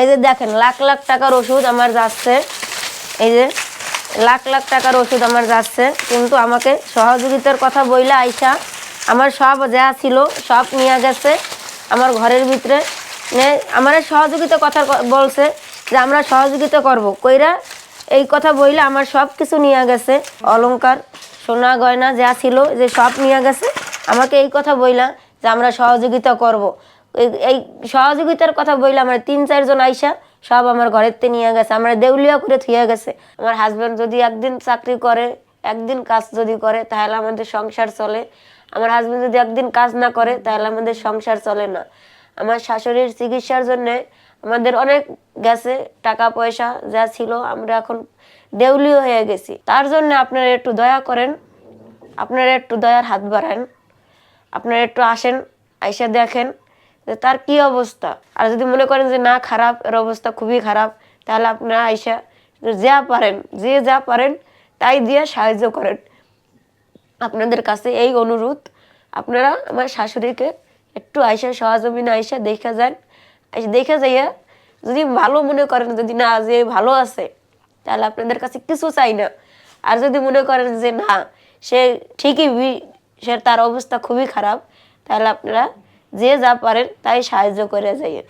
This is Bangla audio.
এই যে দেখেন, লাখ লাখ টাকার ওষুধ আমার যাচ্ছে। এই যে লাখ লাখ টাকার ওষুধ আমার যাচ্ছে। কিন্তু আমাকে সহযোগিতার কথা বইলে আইসা আমার সব যা ছিল সব নিয়ে গেছে। আমার ঘরের ভিতরে আমার সহযোগিতা কথা বলছে যে আমরা সহযোগিতা করব। কইরা এই কথা বইলে আমার সব কিছু নিয়ে গেছে। অলংকার, সোনা গয়না যা ছিল যে সব নিয়ে গেছে। আমাকে এই কথা বইলা যে আমরা সহযোগিতা করব। এই- সহযোগিতার কথা বইলে আমার তিন চারজন আইসা সব আমার ঘরেতে নিয়ে গেছে, আমার দেউলিয়া করে থুয়ে গেছে। আমার হাজব্যান্ড যদি একদিন চাকরি করে, একদিন কাজ যদি করে, তাহলে আমাদের সংসার চলে। আমার হাজব্যান্ড যদি একদিন কাজ না করে, তাহলে আমাদের সংসার চলে না। আমার শাশুড়ির চিকিৎসার জন্য আমাদের অনেক গেছে, টাকা, পয়সা যা ছিল, আমরা এখন দেউলিও হয়ে গেছি। তার জন্য আপনারা একটু দয়া করেন, আপনারা একটু দয়ার হাত বাড়ান, আপনারা একটু আসেন, আইসা দেখেন। যে তার কি অবস্থা? আর যদি মনে করেন যে না, খারাপ, এর অবস্থা খুবই খারাপ, তাহলে আপনারা আইসা যা পারেন, যে যা পারেন, তাই দিয়ে সাহায্য করেন। আপনাদের কাছে এই অনুরোধ, আপনারা আমার শাশুড়িকে একটু আইসা, সহজমিনে আইসা দেখা যান। দেখে যাইয়া যদি ভালো মনে করেন, যদি না, যে ভালো আছে, তাহলে আপনাদের কাছে কিছু চাই না। আর যদি মনে করেন যে না, সে ঠিকই সে তার অবস্থা খুবই খারাপ, তাহলে আপনারা যে যা পারেন তাই সাহায্য করে যাইয়েন।